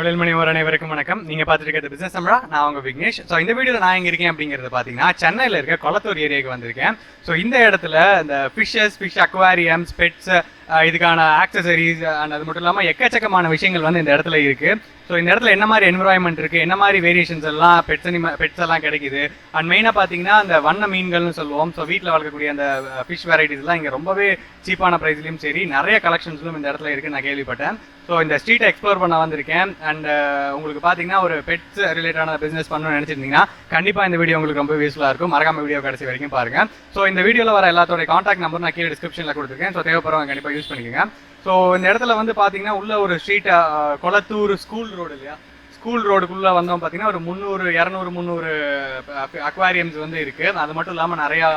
தொழில்மணி ஒரு அனைவருக்கும் வணக்கம். நீங்க பார்த்துருக்கிறது பிசினஸ் தமிழா நான் உங்க விக்னேஷ். ஸோ இந்த வீடியோல நான் எங்க இருக்கேன் அப்படிங்கறத பாத்தீங்கன்னா சென்னையில இருக்க கொளத்தூர் ஏரியாவுக்கு வந்திருக்கேன். ஸோ இந்த இடத்துல இந்த ஃபிஷ்ஷஸ் ஃபிஷ் அக்வாரியம்ஸ் பெட்ஸ் இதுக்கான ஆக்சசரிஸ் அண்ட் அது மட்டும் இல்லாம எக்கச்சக்கமான விஷயங்கள் வந்து இந்த இடத்துல இருக்கு. ஸோ இந்த இடத்துல என்ன மாதிரி என்வரான்மெண்ட் இருக்கு? என்ன மாதிரி வேரியேஷன்ஸ் எல்லாம் பெட்ஸ் அனிம பெட்ஸ் எல்லாம் கிடைக்குது? அண்ட் மெயினாக பார்த்தீங்கன்னா அந்த வண்ண மீன்கள்னு சொல்லுவோம். ஸோ வீட்டில் வளர்க்கக்கூடிய அந்த ஃபிஷ் வெரைட்டிஸ்லாம் இங்கே ரொம்பவே சீப்பான ப்ரைஸ்லையும் சரி நிறைய கலெக்ஷன்ஸ்லும் இந்த இடத்துல இருக்குன்னு நான் கேள்விப்பட்டேன். ஸோ இந்த ஸ்ட்ரீட்டை எக்ஸ்ப்ளோர் பண்ண வந்திருக்கேன். அண்ட் uh, உங்களுக்கு பார்த்தீங்கன்னா ஒரு பெட்ஸ் ரிலேட்டடான பிஸ்னஸ் பண்ணணும்னு நினச்சிருந்தீங்கன்னா கண்டிப்பாக இந்த வீடியோ உங்களுக்கு ரொம்ப யூஸ்ஃபுல்லாக இருக்கும். மறக்காம வீடியோ கடைசி வரைக்கும் பாருங்கள் ஸோ இந்த வீடியோவில் வர எல்லாத்தோட காண்டாக்ட் நம்பர் நான் கீழே டிஸ்கிரிப்ஷனில் கொடுத்துருக்கேன். ஸோ தேவைப்படுறவங்க கண்டிப்பாக யூஸ் பண்ணிக்கோங்க. ஸோ இந்த இடத்துல வந்து பார்த்தீங்கன்னா உள்ள ஒரு street uh, Kolathur school road இல்லையா? ஸ்கூல் ரோடுக்குள்ளே வந்தோம் பார்த்தீங்கன்னா ஒரு முந்நூறு இரநூறு முந்நூறு uh, அக்வாரியம்ஸ் வந்து இருக்குது அது மட்டும் இல்லாமல் நிறையா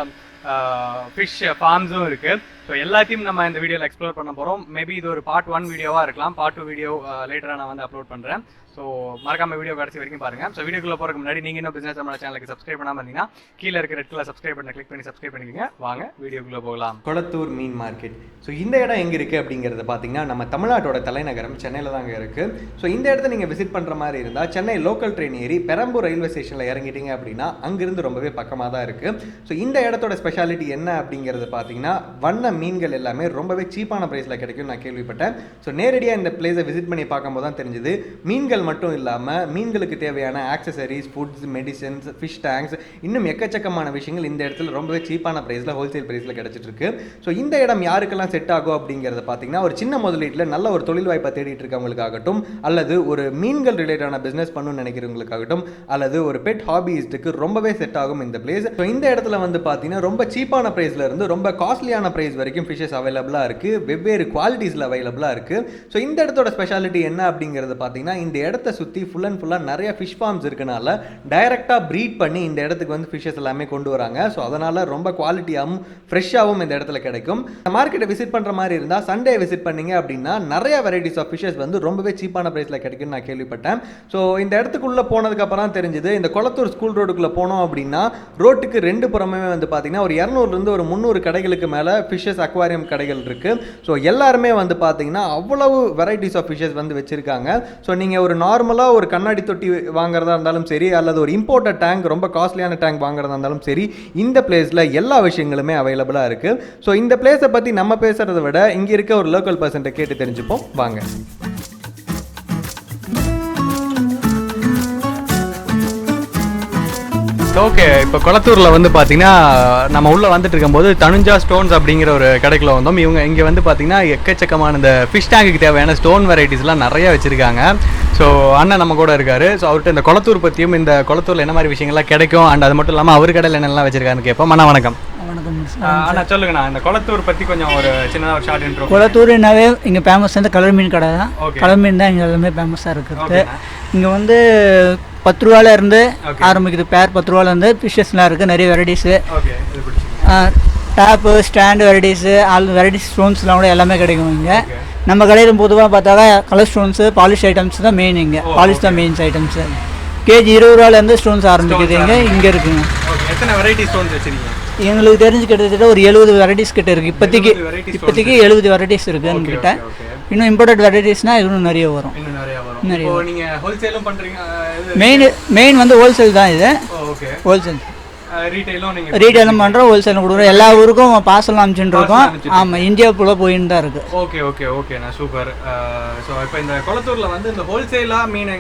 ஃபிஷ் ஃபார்ம்ஸும் இருக்குது ஸோ எல்லாத்தையும் நம்ம இந்த வீடியோவில் எக்ஸ்ப்ளோர் பண்ண போகிறோம் மேபி இது ஒரு பார்ட் ஒன் வீடியோவாக இருக்கலாம். பார்ட் டூ வீடியோ லேட்டராக நான் வந்து அப்லோட் பண்ணுறேன் ஸோ மறக்காம வீடியோ கடைசி வரைக்கும் பாருங்க. ஸோ வீடியோக்குள்ள போகிறதுக்கு முன்னாடி நீங்கள் இன்னும் பிசினஸ் நம்ம சேனலுக்கு சப்ஸ்கிரைப் பண்ணாமல் இருந்தீங்கன்னா கீழே இருக்க ரெட் சப்ஸ்கிரைப் பண்ண கிளிக் பண்ணி சப்ஸ்கிரைப் பண்ணிக்கோங்க. வாங்க வீடியோக்குள்ளே போகலாம். கொளத்தூர் மீன் மார்க்கெட் ஸோ இந்த இடம் எங்கே இருக்குது அப்படிங்கிறத பார்த்தீங்கன்னா நம்ம தமிழ்நாட்டோட தலைநகரம் சென்னையில் தாங்க இருக்குது ஸோ இந்த இடத்த நீங்கள் விசிட் பண்ணுற மாதிரி இருந்தால் சென்னை லோக்கல் ட்ரெயின் ஏறி பெரம்பூர் ரயில்வே ஸ்டேஷனில் இறங்கிட்டீங்க அப்படின்னா அங்கேருந்து ரொம்பவே பக்கமாக தான் இருக்குது ஸோ இந்த இடத்தோட ஸ்பெஷாலிட்டி என்ன அப்படிங்கிறது பார்த்தீங்கன்னா வண்ண மீன்கள் எல்லாமே ரொம்பவே சீப்பான ப்ரைஸில் கிடைக்கும் நான் கேள்விப்பட்டேன். ஸோ நேரடியாக இந்த பிளேஸை விசிட் பண்ணி பார்க்கும்போது தான் தெரிஞ்சுது. மீன்கள் மட்டும் இல்லாமல் மீன்களுக்கு தேவையான accessories foods medicines fish tanks இன்னும் எக்கச்சக்கமான விஷயங்கள் இந்த இடத்துல ரொம்பவே சீப்பான ப்ரைஸில் ஹோல்சேல் ப்ரைஸில் கிடச்சிட்ருக்கு. ஸோ இந்த இடம் யாருக்கெல்லாம் செட் ஆகும் அப்படிங்கிறத பார்த்தீங்கன்னா ஒரு சின்ன முதலீட்டில் நல்ல ஒரு தொழில் வாய்ப்பை தேடிட்டு இருக்கவங்களுக்காகட்டும் அல்லது ஒரு மீன்கள் ரிலேட்டான பிஸ்னஸ் பண்ணணும்னு நினைக்கிறவங்களுக்காகட்டும் அல்லது ஒரு பெட் ஹாபிஸ்ட்டுக்கு ரொம்பவே செட் ஆகும் இந்த பிளேஸ் ஸோ இந்த இடத்துல வந்து பார்த்தீங்கன்னா ரொம்ப சீப்பான ப்ரைஸில் இருந்து ரொம்ப காஸ்ட்லியான ப்ரைஸ் வரைக்கும் ஃபிஷஸ் அவைலபிளாக இருக்குது வெவ்வேறு குவாலிட்டிஸில் அவைலபிளாக இருக்குது ஸோ இந்த இடத்தோட ஸ்பெஷாலிட்டி என்ன அப்படிங்கிறது பார்த்தீங்கன்னா இந்த இடத்த சுற்றி ஃபுல் அண்ட் ஃபுல்லாக நிறைய ஃபிஷ் ஃபார்ம்ஸ் இருக்கனால டைரெக்டாக ப்ரீட் பண்ணி இந்த இடத்துக்கு வந்து ஃபிஷஸ் எல்லாமே கொண்டு வராங்க. ஸோ அதனால் ரொம்ப குவாலிட்டியாகவும் ஃப்ரெஷ்ஷாகவும் இந்த இடத்துல கிடைக்கும். மார்க்கெட்டை விசிட் பண்ணுற மாதிரி இருந்தால் சண்டே விசிட் பண்ணீங்க அப்படின்னா நிறைய வெரைட்டிஸ் ஆஃப் ஃபிஷஸ் வந்து ரொம்பவே சீப்பான ப்ரைஸில் கிடைக்கும்னு நான் கேள்விப்பட்டேன். ஸோ இந்த இடத்துக்குள்ளே போனதுக்கப்புறம் தெரிஞ்சது தெரிஞ்சுது இந்த குளத்தூர் ஸ்கூல் ரோடுக்குள்ளே போனோம் அப்படின்னா ரோட்டுக்கு ரெண்டு புறமே வந்து பார்த்தீங்கன்னா ஒரு இரநூறுலேருந்து ஒரு முந்நூறு கடைகளுக்கு மேலே ஃபிஷஸ் அக்வாரியம் கடைகள் இருக்குது ஸோ எல்லாருமே வந்து பார்த்தீங்கன்னா அவ்வளவு வெரைட்டிஸ் ஆஃப் ஃபிஷஸ் வந்து வச்சுருக்காங்க. ஸோ நீங்கள் ஒரு நார்மலாக ஒரு கண்ணாடி தொட்டி வாங்குறதா இருந்தாலும் சரி அல்லது ஒரு இம்போர்ட்டட் டேங்க் ரொம்ப காஸ்ட்லியான டேங்க் வாங்குறதா இருந்தாலும் சரி இந்த பிளேஸில் எல்லா விஷயங்களுமே அவைலபிளாக இருக்குது ஸோ இந்த பிளேஸை பற்றி நம்ம பேசுகிறத விட இங்கே இருக்க ஒரு லோக்கல் பர்சன்ட்டை கேட்டு தெரிஞ்சுப்போம். வாங்க. ஓகே இப்போ கொளத்தூர்ல வந்து பாத்தீங்கன்னா நம்ம உள்ள வந்துட்டு இருக்கும்போது தனுஞ்சா ஸ்டோன்ஸ் அப்படிங்கிற ஒரு கடைக்குள்ள வந்தோம். இவங்க இங்க வந்து பாத்தீங்கன்னா எக்கச்சக்கமான இந்த ஃபிஷ் டேங்குக்கு தேவையான ஸ்டோன் வெரைட்டிஸ்லாம் நிறைய வச்சிருக்காங்க. ஸோ அண்ணன் நம்ம கூட இருக்காரு. ஸோ அவர்கிட்ட இந்த கொளத்தூர் பத்தியும் இந்த கொளத்தூர்ல என்ன மாதிரி விஷயங்கள்லாம் கிடைக்கும்? அண்ட் அது மட்டும் இல்லாமல் அவர் கடையில் என்னெல்லாம் வச்சிருக்காருன்னு கேட்போம். அண்ணா வணக்கம். அண்ணா சொல்லுங்கண்ணா. இந்த கொளத்தூர் பத்தி கொஞ்சம் ஒரு சின்னதாக ஒரு ஷார்ட் இன்ட்ரோ குளத்தூர்னாவே இங்கே ஃபேமஸ் வந்து கலர் மீன் கடை தான். கலர் மீன் தான் இங்கே எல்லாமே ஃபேமஸாக இருக்குது. இங்கே வந்து பத்து ரூபால இருந்து Okay. ஆரம்பிக்குது பேர் பத்து ரூபால இருந்து ஃபிஷ்ஷஸ்லாம் இருக்குது நிறைய varieties tape stand varieties all varieties ஸ்டோன்ஸ்லாம் கூட எல்லாமே கிடைக்கும் இங்கே. நம்ம கடையில் பொதுவாக பார்த்தாக்கா கலர் ஸ்டோன்ஸு பாலிஷ் ஐட்டம்ஸ் தான் மெயின் இங்கே. பாலிஷ் தான் மெயின்ஸ் ஐட்டம்ஸு கேஜி இருபது ரூபாலேருந்து ஸ்டோன்ஸ் ஆரம்பிக்குது இங்கே. இங்கே இருக்குங்க. எத்தனை வெரைட்டி ஸ்டோன்ஸ் வச்சிருக்கீங்க? எங்களுக்கு தெரிஞ்சு கிட்டத்தட்ட ஒரு எழுபது வெரைட்டிஸ் கிட்ட இருக்குது இப்போதைக்கு 70 varieties இப்போதைக்கு எழுபது வெரைட்டிஸ் Okay, கிட்ட. இன்னும் இம்போர்ட்டட் வெரைட்டிஸ்னால் இன்னும் நிறைய வரும். இன்னும் நிறைய வரும். நிறைய இப்போ நீங்க ஹோல்சேலும் இது மெயின் மெயின் வந்து ஹோல்சேல் தான் இது. ஓகே ஹோல்சேல் ரீட்டைலும் பண்ணுறோம் ஹோல்சேலும் கொடுக்குறோம். எல்லா ஊருக்கும் பார்சல் அனுப்பிச்சுட்டு இருக்கோம். ஆமாம் இந்தியா ஃபுல்லாக போயின்னு தான் இருக்குது ஓகே ஓகே ஓகே நான் சூப்பர் ஸோ இப்போ இந்த குளத்தூர்ல வந்து இந்த ஹோல்சேலா மீன்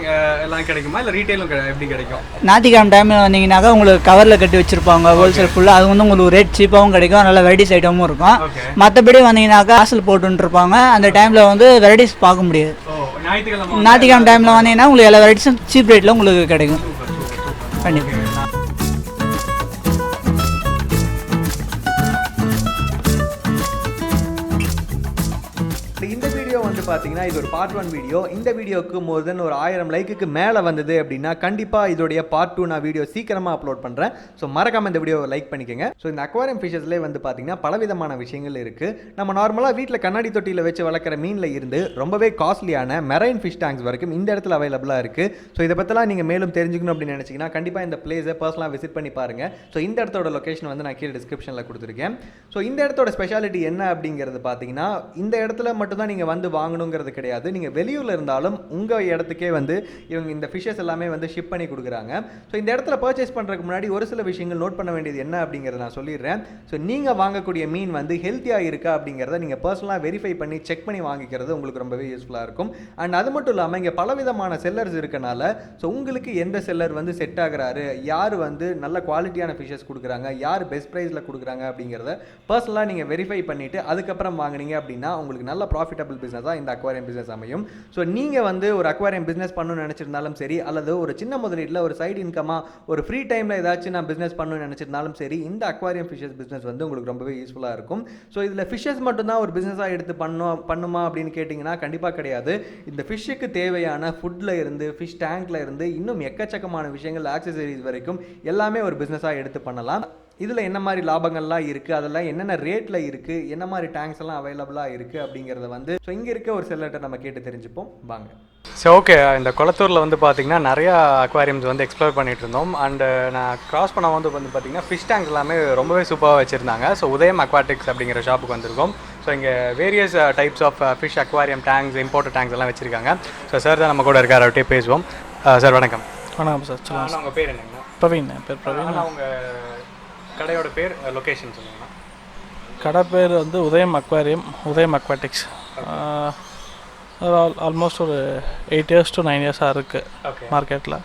எல்லாம் கிடைக்குமா? இல்ல ரீட்டைலும் எப்படி கிடைக்கும்? ஞாயிற்றுக்கிழமை டைமில் வந்தீங்கன்னாக்கா உங்களுக்கு கவரில் கட்டி வச்சுருப்பாங்க. ஹோல்சேல் ஃபுல்லாக அது வந்து உங்களுக்கு ரேட் சீப்பாகவும் கிடைக்கும். நல்ல வெரைட்டிஸ் ஐட்டமும் இருக்கும். மற்றபடி வந்தீங்கன்னாக்கா பார்சல் போட்டுன்னு இருப்பாங்க. அந்த டைமில் வந்து வெரைட்டிஸ் பார்க்க முடியாது. ஞாயிற்றுக்கிழமை டைமில் வந்தீங்கன்னா உங்களுக்கு எல்லா வெரைட்டிஸும் சீப் ரேட்டில் உங்களுக்கு கிடைக்கும். கண்டிப்பாக வந்து பார்த்தீங்கன்னா இது ஒரு பார்ட் ஒன் வீடியோ இந்த வீடியோக்கு மோர் தென் ஒரு ஆயிரம் லைக்குக்கு மேலே வந்தது அப்படின்னா கண்டிப்பாக இதோடைய பார்ட் டூ நான் வீடியோ சீக்கிரமாக அப்லோட் பண்ணுறேன் ஸோ மறக்காமல் இந்த வீடியோவை லைக் பண்ணிக்கோங்க. ஸோ இந்த அக்வாரியம் ஃபிஷஸ்லேயே வந்து பார்த்தீங்கன்னா பலவிதமான விஷயங்கள் இருக்குது நம்ம நார்மலாக வீட்டில் கண்ணாடி தொட்டியில் வச்சு வளர்க்குற மீனில் இருந்து ரொம்பவே காஸ்ட்லியான மெரைன் ஃபிஷ் டேங்க்ஸ் வரைக்கும் இந்த இடத்துல அவைலபிளாக இருக்குது ஸோ இதை பற்றிலாம் நீங்கள் மேலும் தெரிஞ்சுக்கணும் அப்படின்னு நினச்சிங்கன்னா கண்டிப்பாக இந்த பிளேஸை பர்சனலாக விசிட் பண்ணி பாருங்கள் ஸோ இந்த இடத்தோட லொகேஷன் வந்து நான் கீழே டிஸ்கிரிப்ஷனில் கொடுத்துருக்கேன். ஸோ இந்த இடத்தோட ஸ்பெஷாலிட்டி என்ன அப்படிங்கிறது பார்த்தீங்கன்னா இந்த இடத்துல மட்டும்தான் நீங்கள் வந்து வாங்க வாங்கணுங்கிறது கிடையாது. நீங்கள் வெளியூரில் இருந்தாலும் உங்கள் இடத்துக்கே வந்து இவங்க இந்த ஃபிஷ்ஷஸ் எல்லாமே வந்து ஷிப் பண்ணி கொடுக்குறாங்க. ஸோ இந்த இடத்துல பர்ச்சேஸ் பண்ணுறதுக்கு முன்னாடி ஒரு சில விஷயங்கள் நோட் பண்ண வேண்டியது என்ன அப்படிங்கிறத நான் சொல்லிடுறேன். ஸோ நீங்கள் வாங்கக்கூடிய மீன் வந்து ஹெல்த்தியாக இருக்கா அப்படிங்கிறத நீங்கள் பர்சனலாக வெரிஃபை பண்ணி செக் பண்ணி வாங்கிக்கிறது உங்களுக்கு ரொம்பவே யூஸ்ஃபுல்லாக இருக்கும். அண்ட் அது மட்டும் இல்லாமல் இங்கே பலவிதமான செல்லர்ஸ் இருக்கனால ஸோ உங்களுக்கு எந்த செல்லர் வந்து செட் ஆகுறாரு யார் வந்து நல்ல குவாலிட்டியான ஃபிஷஸ் கொடுக்குறாங்க யார் பெஸ்ட் ப்ரைஸில் கொடுக்குறாங்க அப்படிங்கிறத பர்சனலாக நீங்கள் வெரிஃபை பண்ணிவிட்டு அதுக்கப்புறம் வாங்கினீங்க அப்படின்னா உங்களுக்கு நல்ல ப்ராஃபிட்டபிள் பிஸ்னஸாக இந்த அக்வாரியம் பிஸ்னஸ் அமையும். ஸோ நீங்கள் வந்து ஒரு அக்வாரியம் பிஸ்னஸ் பண்ணணும்னு நினச்சிருந்தாலும் சரி அல்லது ஒரு சின்ன முதலீட்டில் ஒரு சைடு இன்கமாக ஒரு ஃப்ரீ டைமில் ஏதாச்சும் நான் பிஸ்னஸ் பண்ணணும்னு நினச்சிருந்தாலும் சரி இந்த அக்வாரியம் ஃபிஷஸ் பிஸ்னஸ் வந்து உங்களுக்கு ரொம்பவே யூஸ்ஃபுல்லாக இருக்கும். ஸோ இதில் ஃபிஷஸ் மட்டும்தான் ஒரு பிஸ்னஸாக எடுத்து பண்ணும் பண்ணுமா அப்படின்னு கேட்டிங்கன்னா கண்டிப்பாக கிடையாது. இந்த ஃபிஷ்ஷுக்கு தேவையான ஃபுட்டில் இருந்து ஃபிஷ் டேங்க்ல இருந்து இன்னும் எக்கச்சக்கமான விஷயங்கள் ஆக்சசரிஸ் வரைக்கும் எல்லாமே ஒரு பிஸ்னஸாக எடுத்து பண்ணலாம். இதில் என்ன மாதிரி லாபங்கள்லாம் இருக்குது அதெல்லாம் என்னென்ன ரேட்டில் இருக்குது என்ன மாதிரி டேங்க்ஸ் எல்லாம் அவைலபிளாக இருக்குது அப்படிங்கிறத வந்து ஸோ இங்கே இருக்க ஒரு செல்லர்கிட்ட நம்ம கேட்டு தெரிஞ்சுப்போம். வாங்க. ஸோ ஓகே இந்த குளத்தூரில் வந்து பார்த்தீங்கன்னா நிறையா அக்வாரியம்ஸ் வந்து எக்ஸ்ப்ளோர் பண்ணிட்டு இருந்தோம். அண்டு நான் கிராஸ் பண்ண வந்து வந்து பார்த்தீங்கன்னா ஃபிஷ் டேங்க்ஸ் எல்லாமே ரொம்பவே சூப்பராக வச்சுருந்தாங்க. ஸோ உதயம் அக்வாட்டிக்ஸ் அப்படிங்கிற ஷாப்புக்கு வந்திருக்கோம். ஸோ இங்கே various types of fish aquarium tanks import tanks எல்லாம் வச்சுருக்காங்க. ஸோ சார் தான் நம்ம கூட இருக்கார். அவர்கிட்டயே பேசுவோம். சார் வணக்கம். வணக்கம் சார் சொல்லுங்கள் உங்கள் பேர் என்னங்கண்ணா பிரவீன் பேர் பிரவீன். உங்கள் கடையோட பேர் லொக்கேஷன் சொல்லுங்கண்ணா கடை பேர் வந்து Udhayam aquarium Udhayam aquatics. All almost ஒரு எயிட் இயர்ஸ் டு நைன் இயர்ஸாக இருக்குது மார்க்கெட்டில்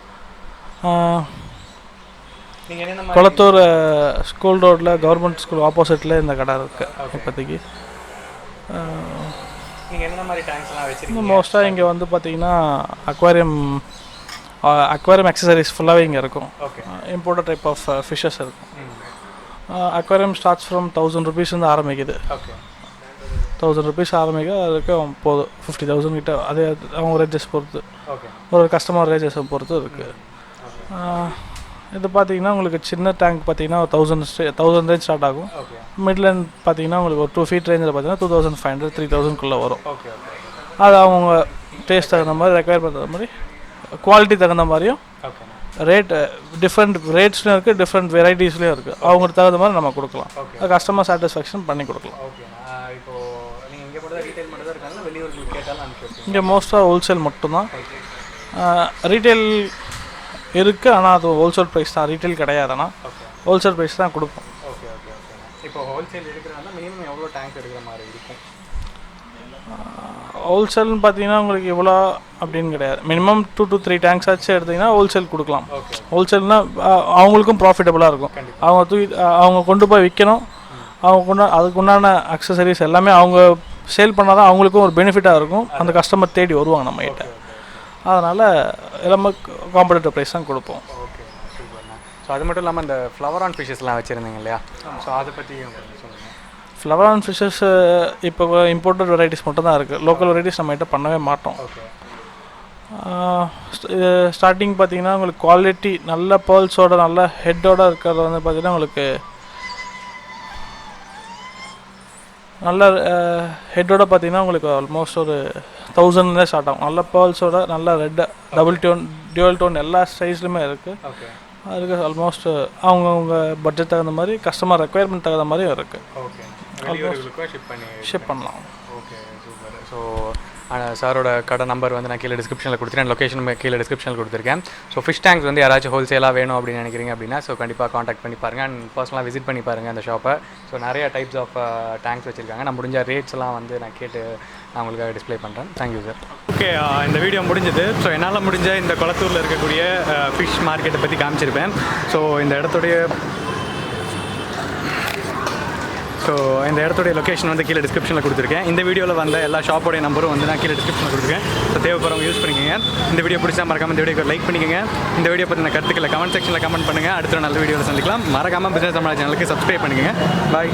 குளத்தூர் ஸ்கூல் ரோட்டில் கவர்மெண்ட் ஸ்கூல் ஆப்போசிட்டில் இந்த கடை இருக்குது இப்போதைக்கு. மோஸ்ட்டாக இங்கே வந்து பார்த்தீங்கன்னா அக்வாரியம் அக்வாரியம் அக்சசரிஸ் ஃபுல்லாகவே இங்கே இருக்கும். இம்போர்ட்டட் டைப் ஆஃப் ஃபிஷ்ஷஸ் இருக்கும். அக்வாரியம் ஸ்டார்ட்ஸ் ஃப்ரம் தௌசண்ட் ருபீஸ்லேருந்து ஆரம்பிக்குது ஓகே தௌசண்ட் ருபீஸ் ஆரம்பிக்க அதுக்கு போதும் ஃபிஃப்டி தௌசண்ட் கிட்ட அதே அவங்க ரேஞ்சஸ் பொறுத்து ஓகே ஒரு கஸ்டமர் ரேஞ்சஸை பொறுத்து இருக்குது இது பார்த்தீங்கன்னா உங்களுக்கு சின்ன டேங்க் பார்த்தீங்கன்னா ஒரு தௌசண்ட் தௌசண்ட் ரேஞ்ச் ஸ்டார்ட் ஆகும் மிட் பார்த்தீங்கன்னா உங்களுக்கு ஒரு டூ ஃபீட் ரேஞ்சில் பார்த்தீங்கன்னா two thousand five hundred three தௌசண்ட்குள்ளே வரும் அது அவங்க டேஸ்ட் தகுந்த மாதிரி ரெக்வயர் தகுந்த மாதிரி குவாலிட்டி தகுந்த மாதிரியும் ஓகே ரேட் டிஃப்ரெண்ட் ரேட்ஸ்லையும் இருக்குது டிஃப்ரெண்ட் வெரைட்டிஸ்லையும் இருக்குது அவங்களுக்கு தகுந்த மாதிரி நம்ம கொடுக்கலாம். கஸ்டமர் சாட்டிஸ்ஃபேக்ஷன் பண்ணி கொடுக்கலாம். இங்கே மோஸ்ட்டாக ஹோல்சேல் மட்டும்தான் ரீட்டைல் இருக்குது ஆனால் அது ஹோல்சேல் ப்ரைஸ் தான். ரீட்டைல் கிடையாது ஆனால் ஹோல்சேல் ப்ரைஸ் தான் கொடுப்போம். இப்போ ஹோல்சேல் எடுக்கிறனால மினிமம் எவ்வளோ டேங்க் எடுக்கிற மாதிரி இருக்கும்? ஹோல்சேல்னு பார்த்தீங்கன்னா உங்களுக்கு இவ்வளோ அப்படின்னு கிடையாது. Minimum two to three tanks ஆச்சு எடுத்தீங்கன்னா ஹோல்சேல் கொடுக்கலாம். ஓகே ஹோல்சேல்னா அவங்களுக்கும் ப்ராஃபிட்டபுளாக இருக்கும். அவங்க தூக்கி அவங்க கொண்டு போய் விற்கணும் அவங்க கொண்டா அதுக்கு உண்டான அக்சசரிஸ் எல்லாமே அவங்க சேல் பண்ணால் தான் அவங்களுக்கும் ஒரு பெனிஃபிட்டாக இருக்கும். அந்த கஸ்டமர் தேடி வருவாங்க நம்ம கிட்ட. அதனால் எல்லாமே காம்படேட்டிவ் ப்ரைஸ் தான் கொடுப்போம். ஸோ அது மட்டும் இல்லாமல் இந்த ஃப்ளவர் ஆன் ஃபிஷஸ்லாம் வச்சுருந்தீங்க இல்லையா? ஸோ அதை பற்றி சொல்லுங்கள் ஃப்ளவர் அண்ட் ஃபிஷஸ் இப்போ இம்போர்ட்டட் வெரைட்டிஸ் மட்டும் தான் இருக்குது லோக்கல் வெரைட்டிஸ் நம்ம கிட்ட பண்ணவே மாட்டோம். ஸ்டார்டிங் பார்த்தீங்கன்னா உங்களுக்கு குவாலிட்டி நல்ல பேர்ல்ஸோட நல்ல ஹெட்டோட இருக்கிறது வந்து பார்த்தீங்கன்னா உங்களுக்கு நல்ல ஹெட்டோட பார்த்தீங்கன்னா உங்களுக்கு ஆல்மோஸ்ட் ஒரு தௌசண்ட்லேயே ஸ்டார்ட் ஆகும். நல்ல பேர்ல்ஸோட நல்ல red double tone dual tone எல்லா சைஸ்லையுமே இருக்குது அதுக்கு ஆல்மோஸ்ட் அவங்கவுங்க பட்ஜெட் தகுந்த மாதிரி கஸ்டமர் ரெக்குயர்மெண்ட் தகுந்த மாதிரி இருக்குது ஓகே ஷிப் பண்ணி ஷிப் பண்ணலாம். ஓகே சூப்பர் ஸோ சாரோட கடை நம்பர் வந்து நான் கீழே டிஸ்கிரிப்ஷனில் கொடுத்துருக்கேன் லொக்கேஷன் கீழே டிஸ்கிரிப்ஷனில் கொடுத்துருக்கேன். ஸோ ஃபிஷ் டேங்க்ஸ் வந்து யாராச்சும் ஹோல்சேலாக வேணும் அப்படின்னு நினைக்கிறீங்க அப்படின்னா ஸோ கண்டிப்பாக காண்டாக்ட் பண்ணி பாருங்கள் அண்ட் பர்சனலாக விசிட் பண்ணி பாருங்கள் அந்த ஷாப்பை ஸோ நிறைய டைப்ஸ் ஆஃப் டேங்க்ஸ் வச்சுருக்காங்க. நான் முடிஞ்ச ரேட்ஸ் எல்லாம் வந்து நான் கேட்டு நான் உங்களுக்கு டிஸ்ப்ளே பண்ணுறேன் தேங்க்யூ சார் ஓகே இந்த வீடியோ முடிஞ்சது. ஸோ என்னால் முடிஞ்ச இந்த குளத்தூரில் இருக்கக்கூடிய ஃபிஷ் மார்க்கெட்டை பற்றி காமிச்சிருப்பேன். ஸோ இந்த இடத்துடைய ஸோ இந்த இடத்துடைய லொக்கேஷன் வந்து கீழே டிஸ்கிரிப்ஷனில் கொடுத்துருக்கேன். இந்த வீடியோவில் வந்த எல்லா ஷாப்போடைய நம்பரும் வந்து நான் கீழே டிஸ்கிரிப்ஷனில் கொடுத்துருக்கேன். ஸோ தேவைப்படுறவங்க யூஸ் பண்ணிக்கோங்க. இந்த வீடியோ பிடிச்சா மறக்காம இந்த வீடியோக்கு லைக் பண்ணிக்கோங்க. இந்த வீடியோ பற்றின கருத்துக்களை கமெண்ட் செக்ஷனில் கமெண்ட் பண்ணுங்கள் அடுத்த நல்ல வீடியோவில் சந்திக்கலாம். மறக்காமல் பிஸ்னஸ் தமிழ் சேனலுக்கு சப்ஸ்கிரைப் பண்ணிக்கோங்க. பாய்